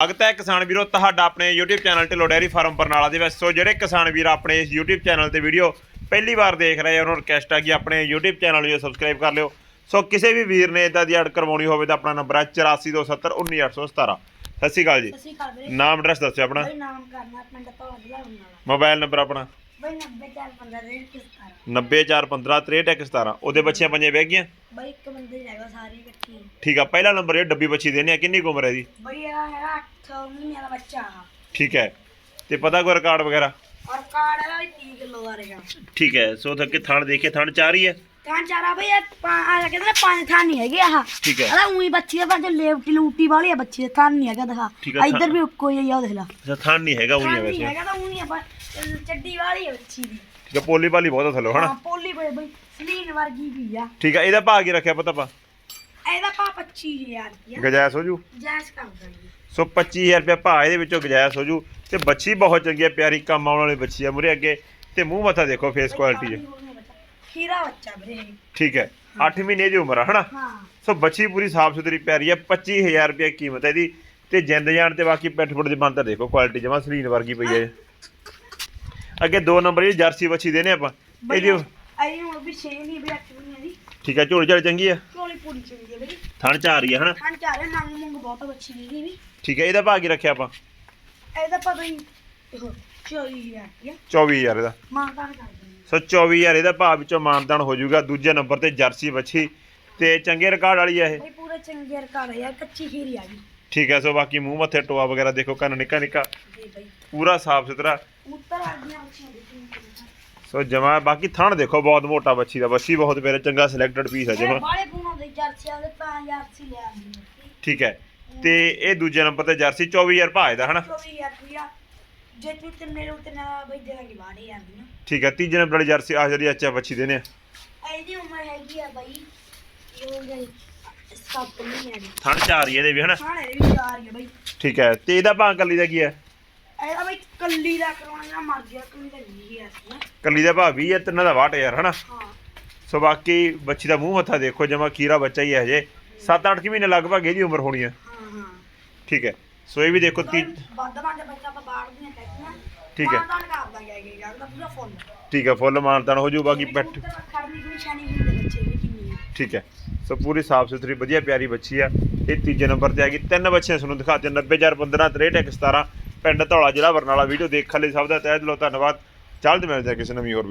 ਸਵਾਗਤ ਹੈ ਕਿਸਾਨ ਵੀਰੋ ਤੁਹਾਡਾ ਆਪਣੇ YouTube channel Dhillon dairy farm Barnala ਦੇ ਵਿੱਚ। ਸੋ ਜਿਹੜੇ ਕਿਸਾਨ ਵੀਰ ਆਪਣੇ ਇਸ YouTube ਚੈਨਲ ਤੇ ਵੀਡੀਓ ਪਹਿਲੀ ਵਾਰ ਦੇਖ ਰਹੇ ਆ ਉਹਨਾਂ ਨੂੰ ਰਿਕਵੈਸਟ ਆ ਕਿ ਆਪਣੇ YouTube ਚੈਨਲ ਨੂੰ ਸਬਸਕ੍ਰਾਈਬ ਕਰ ਲਿਓ। ਸੋ ਕਿਸੇ ਵੀ ਵੀਰ ਨੇ ਇਦਾਂ ਦੀ ਐਡ ਕਰਵਾਉਣੀ ਹੋਵੇ ਤਾਂ ਆਪਣਾ ਨੰਬਰ ਹੈ 8427191817 ਸਤਿ ਸ਼੍ਰੀ ਅਕਾਲ ਜੀ। ਨਾਮ ਐਡਰੈਸ ਦੱਸਿਓ ਆਪਣਾ। ਨਾਮ ਕਰਨਾ ਪਿੰਡ ਤੋਂ ਹੋਣ ਵਾਲਾ ਮੋਬਾਈਲ ਨੰਬਰ ਆਪਣਾ। ਬਈ 90 ਚਾਰ 15 ਦੇ ਕਿਸ ਕਰ 904156317 ਉਹਦੇ ਬੱਚਿਆਂ ਪੰਜੇ ਬਹਿ ਗਈਆਂ? ਬਈ ਇੱਕ ਬੰਦੇ ਹੀ ਹੈਗਾ ਸਾਰੀ ਇਕੱਠੀ। ਠੀਕ ਆ ਪਹਿਲਾ ਨੰਬਰ ਇਹ ਡੱਬੀ ਬੱਚੀ ਦੇਣੀ ਆ ਕਿੰਨੀ ਕੁ ਉਮਰ ਹੈ ਦੀ ਬਈ ਇਹ ਹੈਗਾ 8 ਮਹੀਨਿਆਂ ਦਾ ਬੱਚਾ ਆ। ਠੀਕ ਹੈ ਤੇ ਪਤਾ ਕੋਈ ਰਿਕਾਰਡ ਵਗੈਰਾ? ਔਰ ਕਾਰਡ ਹੈਗਾ ਵੀ 30 ਕਿਲੋ ਦਾ ਰਹੇਗਾ। ਠੀਕ ਹੈ ਸੋ ਥੱਕੇ ਥਣ ਦੇਖੇ ਥਣ ਚਾਰ ਹੀ ਹੈ। ਕਾਂ ਚਾਰਾ ਬਈ ਇਹ ਪਾ- ਆ ਕਹਿੰਦੇ ਨੇ ਪੰਜ ਥਾਂ ਨਹੀਂ ਹੈਗੇ ਆਹ। ਠੀਕ ਹੈ। ਅਰੇ ਉਹੀ ਬੱਚੀ ਦਾ ਪਰ ਜੋ ਲੇਵਟੀ ਲੂਟੀ ਵਾਲੀ ਆ ਬੱਚੀ ਦਾ ਥਾਂ ਨਹੀਂ ਹੈਗਾ ਦਿਖਾ। ਠੀਕ ਹੈ, ਇੱਧਰ ਵੀ ਕੋਈ ਹੀ ਆ ਉਹ ਦੇਖ ਲਾ। ਅੱਛਾ ਥਣ ਨਹੀਂ ਹੈਗਾ ਉਹੀ ਥਾਂ ਹੈ ਨਹੀਂ ਵੈਸੇ। ਹੈਗਾ ਤਾਂ ਉਹੀ ਆ ਪਰ ਚੱਡੀ ਵਾਲੀ ਆ ਬੱਚੀ ਦੀ। ਠੀਕ ਹੈ ਪੋਲੀ ਪਾਲੀ ਬਹੁਤ ਥੱਲੋਂ ਹਨਾ? ਹਾਂ ਪੋਲੀ ਬਈ ਬਈ ਸਲੀਨ ਵਰਗੀ ਵੀ ਆ। ਠੀਕ ਹੈ ਇਹਦਾ ਭਾਅ ਕੀ ਰੱਖਿਆ ਪਤਾ ਪਾ ਇਹਦਾ ਪਾ 25000 ਰੁਪਿਆ ਗਜਾਇਸ ਹੋ ਜੂ? ਜੈਸ ਕਰ। ਦਾਂਗੇ ਸੋ 25000 ਰੁਪਏ ਭਾਅ ਇਹਦੇ ਵਿੱਚੋਂ ਗਜਾਇਸ ਹੋ ਜੂ। ਤੇ ਬੱਚੀ ਬਹੁਤ ਚੰਗੀ ਹੈ ਪਿਆਰੀ ਕੰਮ ਆਉਣ ਵਾਲੀ ਬੱਚੀ ਹੈ ਮੁਰੇ ਅੱਗੇ। ਤੇ ਮੂੰਹ ਮੱਥਾ ਦੇਖੋ ਫੇਸ ਕੁਆਲਿਟੀ ਹੈ ਖੀਰਾ ਬੱਚਾ ਵੀਰੇ। ਠੀਕ ਹੈ। 8 ਮਹੀਨੇ ਦੀ ਉਮਰ ਹੈ ਹਨਾ? ਹਾਂ। ਸੋ ਬੱਚੀ ਪੂਰੀ ਸਾਫ਼ ਸੁਥਰੀ ਪਿਆਰੀ ਹੈ 25000 ਰੁਪਏ ਕੀਮਤ ਹੈ ਇਹਦੀ। ਤੇ ਜਿੰਦ ਜਾਣ ਤੇ ਬਾਕੀ ਪਿੱਠ ਪੁੱਠ ਦੇ ਬੰਦਰ ਦੇਖੋ ਕੁਆਲਿਟੀ ਜਮਾ ਸਲੀਨ ਵਰਗੀ ਪਈ ਹੈ ਅੱਗੇ ਦੋ ਨੰਬਰ ਇਹ ਜਰਸੀ ਬੱਚੀ ਦੇਨੇ ਆਪਾਂ। ਇਹਦੀ ਆਈ ਹੁਣ ਵੀ 6 ਨਹੀਂ ਵੀ 8 ਨਹੀਂ ਦੀ। ਠੀਕ ਹੈ ਝੋਲੀ ਝਾਲੀ ਚੰਗੀ ਹੈ ਝੋਲੀ ਪੂਰੀ ਚੰਗੀ ਹੈ ਵੀਰੇ। ਥਣ ਚ ਆ ਰਹੀ ਹੈ ਹਨਾ? ਖਾਣ ਚਾਰੇ ਮੰਗ ਮੰਗ ਬਹੁਤ ਬੱਚੀ ਦੀ ਵੀ। ਠੀਕ ਹੈ ਇਹਦਾ ਭਾਅ ਕੀ ਰੱਖਿਆ ਆਪਾਂ? ਇਹਦਾ ਪਤਾ ਹੀ ਦੇਖੋ ਚੋਰੀ ਹੈ ਕੀ 24000 ਇਹਦਾ। ਮਾਂ ਤਾਂ ਕਰ ਸੋ 24000 ਇਹਦਾ ਭਾਅ ਵਿੱਚੋਂ ਮਾਨਦਾਨ ਹੋ ਜਾਊਗਾ ਦੂਜੇ ਨੰਬਰ ਤੇ ਜਰਸੀ ਬੱਚੀ ਤੇ ਚੰਗੇ ਰਿਕਾਰਡ ਵਾਲੀ ਆ ਇਹ। ਬਈ ਪੂਰੇ ਚੰਗੇ ਰਕਾਰ ਯਾਰ ਕੱਚੀ ਖੀਰੀ ਆ ਗਈ ਠੀਕ ਹੈ ਸੋ ਬਾਕੀ ਮੂੰਹ ਮੱਥੇ ਟੋਆ ਵਗੈਰਾ ਦੇਖੋ ਕੰਨ ਨਿੱਕਾ ਨਿੱਕਾ। ਜੀ ਬਈ। ਪੂਰਾ ਸਾਫ਼ ਸੁਥਰਾ। ਉੱਤਰ ਆ ਗਈਆਂ ਬੱਚੀਆਂ ਸੋ ਜਮਾ ਬਾਕੀ ਥਣ ਦੇਖੋ ਬਹੁਤ ਮੋਟਾ ਬੱਚੀ ਦਾ। ਬੱਚੀ ਬਹੁਤ ਮੇਰੇ ਚੰਗਾ ਸਿਲੈਕਟਡ ਪੀਸ ਹੈ ਜਮਾ। ਬਾਲੇ ਪੂਣੋਂ ਦੇ ਜਰਸੀਆਂ ਦੇ ਤਾਂ ਜਰਸੀ ਲੈ ਆਂਦੀ ਠੀਕ ਹੈ। ਤੇ ਇਹ ਦੂਜੇ ਨੰਬਰ ਤੇ ਜਰਸੀ 24000 ਭਾਅ ਹਨਾ? ਚੋਰੀ ਹੈ ਰੁਪਿਆ ਜੇ ਤੂੰ ਤਿੰਨੇ ਨੂੰ ਤਿੰਨੇ ਦਾ ਬਈ ਦੇਣਗੇ ਬਾੜੇ ਜਾਂਦੀ ਨਾ ਠੀਕ ਹੈ ਤੀਜੇ ਨੰਬਰ ਵਾਲੀ ਜਰਸੀ ਆ ਜਿਹੜੀ ਅੱਛਾ ਬੱਚੀ ਦੇਨੇ ਆ ਇਹਦੀ ਉਮਰ ਹੈਗੀ ਆ ਬਈ ਇਹ ਗਈ ਸੱਤ ਮਹੀਨਿਆਂ ਦੀ। ਥਣ ਆ ਹੈ ਇਹਦੇ ਵੀ ਹਨਾ? ਵੀ ਆ ਹੈ ਬਈ। ਠੀਕ ਹੈ ਤੇ ਇਹਦਾ ਭਾਅ ਕੱਲੀ ਦਾ ਕੀ ਹੈ ਇਹਦਾ ਬਈ ਕੱਲੀ ਦਾ ਕਰਵਾਉਣਾ ਜਾਂ ਮਰ ਗਿਆ ਕੱਲੀ ਦਾ ਨਹੀਂ ਹੈ ਸੀ ਨਾ। ਕੱਲੀ ਦਾ ਭਾਅ 20 ਹੈ ਤਿੰਨਾਂ ਦਾ 62000 ਹਨਾ? ਹਾਂ। ਸੋ ਬਾਕੀ ਬੱਚੀ ਦਾ ਮੂੰਹ ਮੱਥਾ ਦੇਖੋ ਜਮਾ ਖੀਰਾ ਬੱਚਾ ਹੀ ਹੈ ਹਜੇ 7-8 ਮਹੀਨੇ ਲਗਭਗ ਇਹਦੀ ਉਮਰ ਹੋਣੀ ਹੈ ਹਾਂ ਹਾਂ। ਠੀਕ ਹੈ ਸੋ ਇਹ ਵੀ ਦੇਖੋ ਤੀ ਵੱਧ ਵੱਧ ਬੱਚਾ ਆਪਾਂ ਬਾੜ ਦੀਆਂ ਟੈਕੀਆਂ ਠੀਕ ਹੈ। ਤਾਂ ਕਰ ਦਾਂਗੇ ਇਹ ਗੱਲ ਦਾ ਪੂਰਾ ਫੁੱਲ ਠੀਕ ਹੈ ਫੁੱਲ ਮਾਨਤਾਨ ਹੋ ਜੂ ਬਾਕੀ ਖੜਨੀ ਬੱਚੇ ਵੀ ਕਿੰਨੀ ਹੈ। ਠੀਕ ਹੈ। ਸੋ ਪੂਰੀ ਸਾਫ਼ ਸੁਥਰੀ ਵਧੀਆ ਪਿਆਰੀ ਬੱਚੀ ਆ। ਇਹ ਤੀਜੇ ਨੰਬਰ ਤੇ ਆ ਗਈ। ਤਿੰਨ ਬੱਚੀਆਂ ਤੁਹਾਨੂੰ ਦਿਖਾਤੇ 90415 6317 ਪਿੰਡ ਧੌਲਾ ਜ਼ਿਲ੍ਹਾ ਬਰਨਾਲਾ। ਵੀਡੀਓ ਦੇਖਣ ਲਈ ਸਭ ਦਾ ਤਹਿ ਦਿਲੋਂ ਧੰਨਵਾਦ। ਚੱਲਦੇ ਮਿਲਦੇ ਹਾਂ ਕਿਸੇ ਨਵੀਂ ਹੋਰ ਵੀਡੀਓ